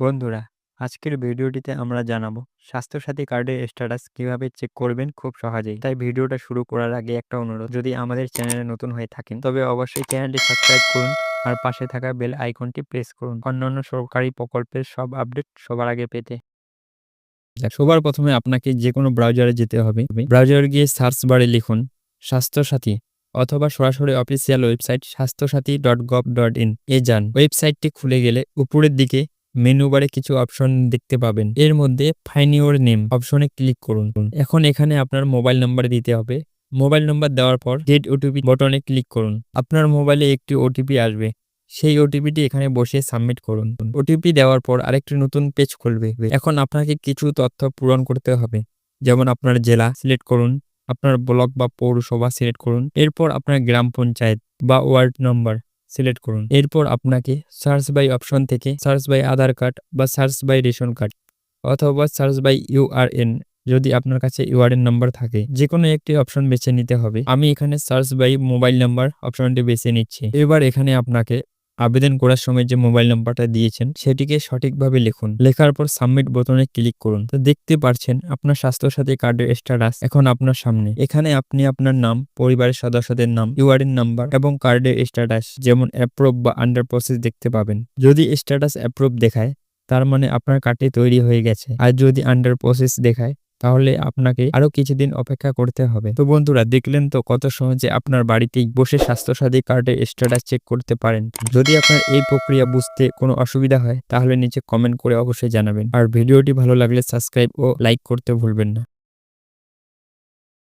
বন্ধুরা, আজকের ভিডিওটিতে আমরা জানাব, স্বাস্থ্যসাথী কার্ডের স্ট্যাটাস কীভাবে চেক করবেন খুব সহজেই। তাই ভিডিওটা শুরু করার আগে একটা অনুরোধ, যদি আমাদের চ্যানেলে নতুন হয়ে থাকেন, তবে অবশ্যই চ্যানেলটি সাবস্ক্রাইব করুন আর পাশে থাকা বেল আইকনটি প্রেস করুন। অন্যান্য সরকারি প্রকল্পের সব আপডেট সবার আগে পেতে। সবার প্রথমে আপনাকে যে কোনো ব্রাউজারে যেতে হবে। ব্রাউজারে গিয়ে সার্চ বারে লিখুন, স্বাস্থ্যসাথী, অথবা সরাসরি official website Swasthyasathi dot gov dot in এ যান। ওয়েবসাইটটি খুলে গেলে উপরের দিকে মেনু বারে কিছু অপশন দেখতে পাবেন। এর মধ্যে ফাইন ইউর নেম অপশনে ক্লিক করুন। এখন এখানে আপনার মোবাইল নাম্বার দিতে হবে। মোবাইল নাম্বার দেওয়ার পর গেট ওটিপি বটনে ক্লিক করুন। আপনার মোবাইলে একটি ওটিপি আসবে। সেই ওটিপিটি এখানে বসে সাবমিট করুন। ওটিপি দেওয়ার পর আরেকটি নতুন পেজ খুলবে। এখন আপনাকে কিছু তথ্য পূরণ করতে হবে। যেমন আপনার জেলা সিলেক্ট করুন। আপনার ব্লক বা পৌরসভা সিলেক্ট করুন। এরপর আপনার গ্রাম পঞ্চায়েত বা ওয়ার্ড নম্বর সিলেক্ট করুন। এরপর আপনাকে সার্চ বাই অপশন থেকে সার্চ বাই আধার কার্ড বা সার্চ বাই রেশন কার্ড অথবা সার্চ বাই ইউআরএন যদি আপনার কাছে ইউআরএন নাম্বার থাকে যে কোনো একটি অপশন বেছে নিতে হবে। আমি এখানে সার্চ বাই মোবাইল নাম্বার অপশনটি বেছে নিচ্ছি। এবার এখানে আপনাকে আবেদন করার সময় যে মোবাইল নাম্বারটা দিয়েছেন, সেটিকে সঠিকভাবে লিখুন। লেখার পর সাবমিট বোতামে ক্লিক করুন। তো দেখতে পারছেন, আপনার স্বাস্থ্যসাথী কার্ডের স্ট্যাটাস এখন আপনার সামনে। এখানে আপনি আপনার নাম, পরিবারের সদস্যদের নাম ইউআরএন নাম্বার এবং কার্ডের স্ট্যাটাস যেমন অ্যাপ্রুভ বা আন্ডার প্রসেস দেখতে পাবেন। যদি স্ট্যাটাস অ্যাপ্রুভ দেখায়, তার মানে আপনার কার্ডটি তৈরি হয়ে গেছে। আর যদি আন্ডার প্রসেস দেখায় তাহলে আপনাকে আরও কিছুদিন অপেক্ষা করতে হবে। তো বন্ধুরা, দেখলেন তো কত সহজে আপনার বাড়িতেই বসে স্বাস্থ্যসাথী কার্ডের স্ট্যাটাস চেক করতে পারেন। যদি আপনার এই প্রক্রিয়া বুঝতে কোনো অসুবিধা হয়, তাহলে নিচে কমেন্ট করে অবশ্যই জানাবেন। আর ভিডিওটি ভালো লাগলে সাবস্ক্রাইব ও লাইক করতে ভুলবেন না।